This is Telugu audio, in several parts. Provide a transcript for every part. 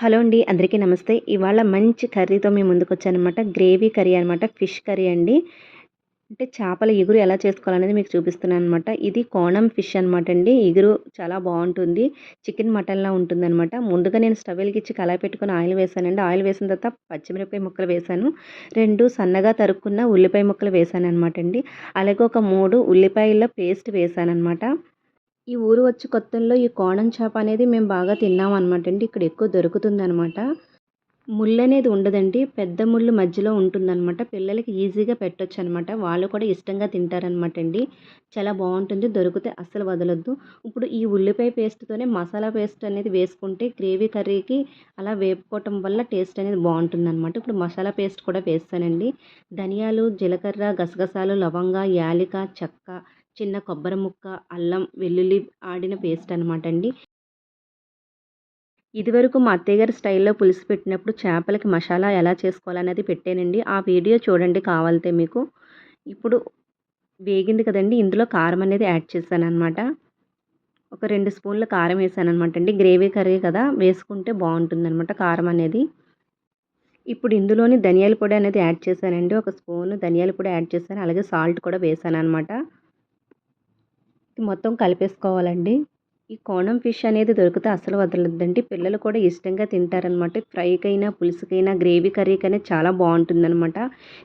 హలో అండి అందరికీ నమస్తే. ఇవాళ మంచి కర్రీతో మేము ముందుకు వచ్చానమాట గ్రేవీ కర్రీ అనమాట ఫిష్ కర్రీ అండి. అంటే చేపల ఇగురు ఎలా చేసుకోవాలనేది మీకు చూపిస్తున్నాను అనమాట ఇది కోణం ఫిష్ అనమాట అండి. ఇగురు చాలా బాగుంటుంది. చికెన్ మటన్లా ఉంటుంది అనమాట ముందుగా నేను స్టవ్ వెలిగించి కళాయి పెట్టుకుని ఆయిల్ వేసానండి. ఆయిల్ వేసిన తర్వాత పచ్చిమిరపకాయ ముక్కలు వేసాను. రెండు సన్నగా తరుక్కున్న ఉల్లిపాయ ముక్కలు వేసాను అనమాట అండి. అలాగే ఒక మూడు ఉల్లిపాయల పేస్ట్ వేసాను అనమాట ఈ ఊరు వచ్చి కొత్తల్లో ఈ కోణం చేప అనేది మేము బాగా తిన్నాం అనమాట అండి. ఇక్కడ ఎక్కువ దొరుకుతుంది అనమాట ముళ్ళు అనేది ఉండదండి. పెద్ద ముళ్ళు మధ్యలో ఉంటుందన్నమాట. పిల్లలకి ఈజీగా పెట్టొచ్చు అనమాట వాళ్ళు కూడా ఇష్టంగా తింటారనమాట అండి. చాలా బాగుంటుంది. దొరికితే అస్సలు వదలొద్దు. ఇప్పుడు ఈ ఉల్లిపాయ పేస్ట్తోనే మసాలా పేస్ట్ అనేది వేసుకుంటే గ్రేవీ కర్రీకి అలా వేపుకోవటం వల్ల టేస్ట్ అనేది బాగుంటుంది అనమాట ఇప్పుడు మసాలా పేస్ట్ కూడా వేస్తానండి. ధనియాలు జీలకర్ర గసగసాలు లవంగ యాలిక చెక్క చిన్న కొబ్బరి ముక్క అల్లం వెల్లుల్లి ఆడిన పేస్ట్ అనమాట అండి. ఇదివరకు మా అత్తయ్య గారి స్టైల్లో పులుసు పెట్టినప్పుడు చేపలకి మసాలా ఎలా చేసుకోవాలనేది పెట్టానండి. ఆ వీడియో చూడండి కావాలితే మీకు. ఇప్పుడు వేగింది కదండి ఇందులో కారం అనేది యాడ్ చేశాను అనమాట ఒక రెండు స్పూన్ల కారం వేసాను అనమాట అండి. గ్రేవీ కర్రీ కదా వేసుకుంటే బాగుంటుంది అనమాట కారం అనేది. ఇప్పుడు ఇందులోని ధనియాల పొడి అనేది యాడ్ చేశానండి. ఒక స్పూన్ ధనియాల పొడి యాడ్ చేశాను. అలాగే సాల్ట్ కూడా వేసాను అనమాట మొత్తం కలిపేసుకోవాలండి. ఈ కోణం ఫిష్ అనేది దొరికితే అసలు వదలద్దండి. పిల్లలు కూడా ఇష్టంగా తింటారనమాట ఫ్రైకైనా పులుసుకైనా గ్రేవీ కర్రీకైనా చాలా బాగుంటుందన్నమాట.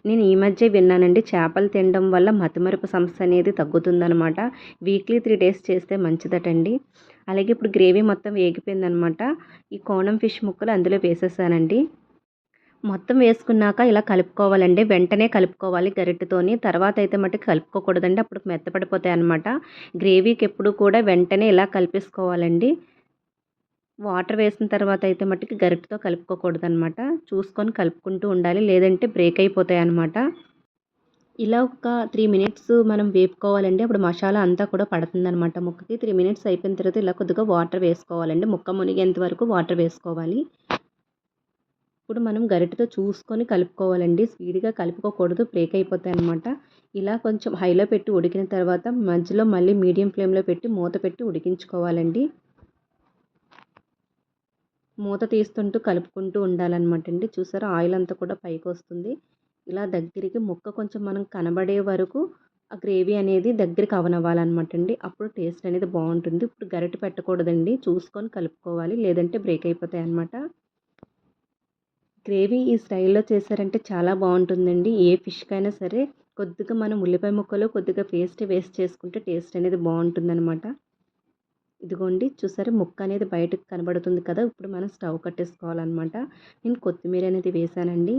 నేను ఈ మధ్య విన్నానండి చేపలు తినడం వల్ల మతిమరుపు సమస్య అనేది తగ్గుతుందనమాట వీక్లీ త్రీ డేస్ చేస్తే మంచిదటండి. అలాగే ఇప్పుడు గ్రేవీ మొత్తం వేగిపోయిందనమాట ఈ కోణం ఫిష్ ముక్కలు అందులో వేసేసానండి. మొత్తం వేసుకున్నాక ఇలా కలుపుకోవాలండి. వెంటనే కలుపుకోవాలి గరిటెతోని. తర్వాత అయితే మటుకు కలుపుకోకూడదండి. అప్పుడు మెత్తపడిపోతాయి అనమాట గ్రేవీకి ఎప్పుడు కూడా వెంటనే ఇలా కలిపేసుకోవాలండి. వాటర్ వేసిన తర్వాత అయితే మట్టుకు గరిటెతో కలుపుకోకూడదు అనమాట చూసుకొని కలుపుకుంటూ ఉండాలి. లేదంటే బ్రేక్ అయిపోతాయి అనమాట ఇలా ఒక త్రీ మినిట్స్ మనం వేపుకోవాలండి. అప్పుడు మసాలా అంతా కూడా పడుతుంది అనమాట ముక్కకి. త్రీ మినిట్స్ అయిపోయిన తర్వాత ఇలా కొద్దిగా వాటర్ వేసుకోవాలండి. ముక్క మునిగేంత వరకు వాటర్ వేసుకోవాలి. ఇప్పుడు మనం గరిటతో చూసుకొని కలుపుకోవాలండి. స్పీడ్గా కలుపుకోకూడదు. బ్రేక్ అయిపోతాయి అనమాట ఇలా కొంచెం హైలో పెట్టి ఉడికిన తర్వాత మధ్యలో మళ్ళీ మీడియం ఫ్లేమ్లో పెట్టి మూత పెట్టి ఉడికించుకోవాలండి. మూత తీస్తుంటూ కలుపుకుంటూ ఉండాలన్నమాట అండి చూసారా? ఆయిల్ అంతా కూడా పైకి వస్తుంది. ఇలా దగ్గరికి ముక్క కొంచెం మనం కనబడే వరకు ఆ గ్రేవీ అనేది దగ్గరికి అవనవ్వాలన్నమాట అండి అప్పుడు టేస్ట్ అనేది బాగుంటుంది. ఇప్పుడు గరిటె పెట్టకూడదండి. చూసుకొని కలుపుకోవాలి. లేదంటే బ్రేక్ అయిపోతాయి అన్నమాట గ్రేవీ ఈ స్టైల్లో చేశారంటే చాలా బాగుంటుందండి. ఏ ఫిష్కైనా సరే కొద్దిగా మనం ఉల్లిపాయ ముక్కలు కొద్దిగా పేస్ట్ వేస్ట్ చేసుకుంటే టేస్ట్ అనేది బాగుంటుందన్నమాట. ఇదిగోండి చూసారా ముక్క అనేది బయటకు కనబడుతుంది కదా ఇప్పుడు మనం స్టవ్ కట్టేసుకోవాలన్నమాట. నేను కొత్తిమీర అనేది వేసానండి.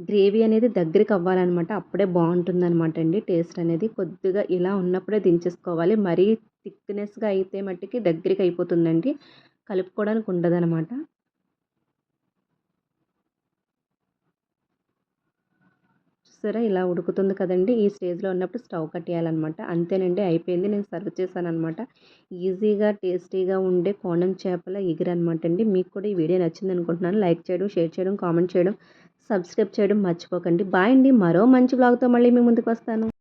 గ్రేవీ అనేది దగ్గరికి అవ్వాలన్నమాట అప్పుడే బాగుంటుందన్నమాట అండి టేస్ట్ అనేది. కొద్దిగా ఇలా ఉన్నప్పుడే దించేసుకోవాలి. మరీ థిక్నెస్గా అయితే మట్టికి దగ్గరికి అయిపోతుందండి కలుపుకోవడానికి ఉండదనమాట చూసారా ఇలా ఉడుకుతుంది కదండి. ఈ స్టేజ్లో ఉన్నప్పుడు స్టవ్ కట్టేయాలన్నమాట. అంతేనండి అయిపోయింది. నేను సర్వ్ చేశాను అనమాట ఈజీగా టేస్టీగా ఉండే కోణం చేపల ఎగిరనమాట అండి. మీకు కూడా ఈ వీడియో నచ్చింది అనుకుంటున్నాను. లైక్ చేయడం షేర్ చేయడం కామెంట్ చేయడం సబ్స్క్రైబ్ చేయడం మర్చిపోకండి. బాయ్ అండి. మరో మంచి బ్లాగ్తో మళ్ళీ మీ ముందుకు వస్తాను.